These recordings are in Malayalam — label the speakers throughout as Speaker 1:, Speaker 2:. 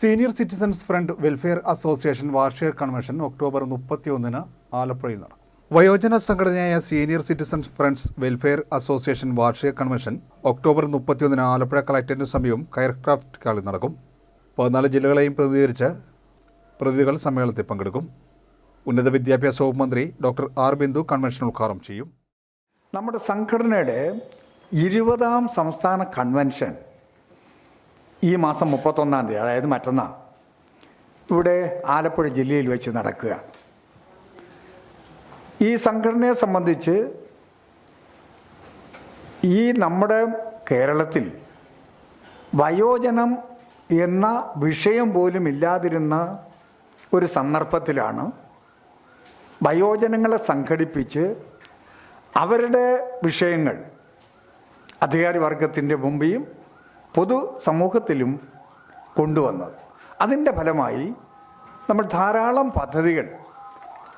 Speaker 1: Senior citizens friend welfare association വാർഷിക കൺവെൻഷൻ ഒക്ടോബർ മുപ്പത്തിയൊന്നിന് ആലപ്പുഴയിൽ നടക്കും. വയോജന സംഘടനയായ senior citizens friends welfare association വാർഷിക കൺവെൻഷൻ ഒക്ടോബർ മുപ്പത്തിയൊന്നിന് ആലപ്പുഴ കളക്ടറേറ്റിന് സമീപം കയർക്രാഫ്റ്റ് കളി നടക്കും. പതിനാല് ജില്ലകളെയും പ്രതിനിധീകരിച്ച് പ്രതിനിധികൾ സമ്മേളനത്തിൽ പങ്കെടുക്കും. ഉന്നത വിദ്യാഭ്യാസ വകുപ്പ് മന്ത്രി ഡോക്ടർ ആർ ബിന്ദു കൺവെൻഷൻ ഉദ്ഘാടനം ചെയ്യും.
Speaker 2: നമ്മുടെ സംഘടനയുടെ ഇരുപതാം സംസ്ഥാന കൺവെൻഷൻ ഈ മാസം മുപ്പത്തൊന്നാം തീയതി അതായത് മറ്റന്നാൾ ഇവിടെ ആലപ്പുഴ ജില്ലയിൽ വെച്ച് നടക്കുക. ഈ സംഘടനയെ സംബന്ധിച്ച് ഈ നമ്മുടെ കേരളത്തിൽ വയോജനം എന്ന വിഷയം പോലും ഇല്ലാതിരുന്ന ഒരു സന്ദർഭത്തിലാണ് വയോജനങ്ങളെ സംഘടിപ്പിച്ച് അവരുടെ വിഷയങ്ങൾ അധികാരി വർഗത്തിന്റെ മുമ്പിലും പൊതു സമൂഹത്തിലും കൊണ്ടുവന്നത്. അതിന്റെ ഫലമായി നമ്മൾ ധാരാളം പദ്ധതികൾ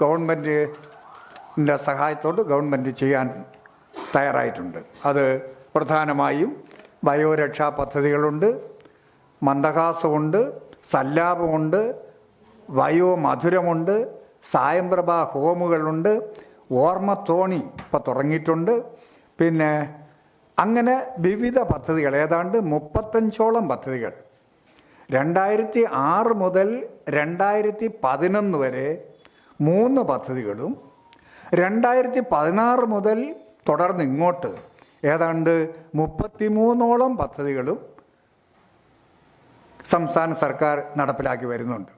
Speaker 2: ഗവൺമെന്റിന്റെ സഹായത്തോട് ഗവൺമെന്റ് ചെയ്യാൻ തയ്യാറായിട്ടുണ്ട്. അത് പ്രധാനമായും വയോരക്ഷാ പദ്ധതികളുണ്ട് മന്ദഹാസമുണ്ട് സല്ലാപമുണ്ട് വയോമധുരമുണ്ട് സായംപ്രഭ ഹോമുകളുണ്ട് ഓർമ്മത്തോണി ഇപ്പോൾ തുടങ്ങിയിട്ടുണ്ട്. പിന്നെ അങ്ങനെ വിവിധ പദ്ധതികൾ ഏതാണ്ട് മുപ്പത്തഞ്ചോളം പദ്ധതികൾ. രണ്ടായിരത്തി ആറ് മുതൽ രണ്ടായിരത്തി പതിനൊന്ന് വരെ മൂന്ന് പദ്ധതികളും രണ്ടായിരത്തി പതിനാറ് മുതൽ തുടർന്ന് ഇങ്ങോട്ട് ഏതാണ്ട് മുപ്പത്തിമൂന്നോളം പദ്ധതികളും സംസ്ഥാന സർക്കാർ നടപ്പിലാക്കി വരുന്നുണ്ട്.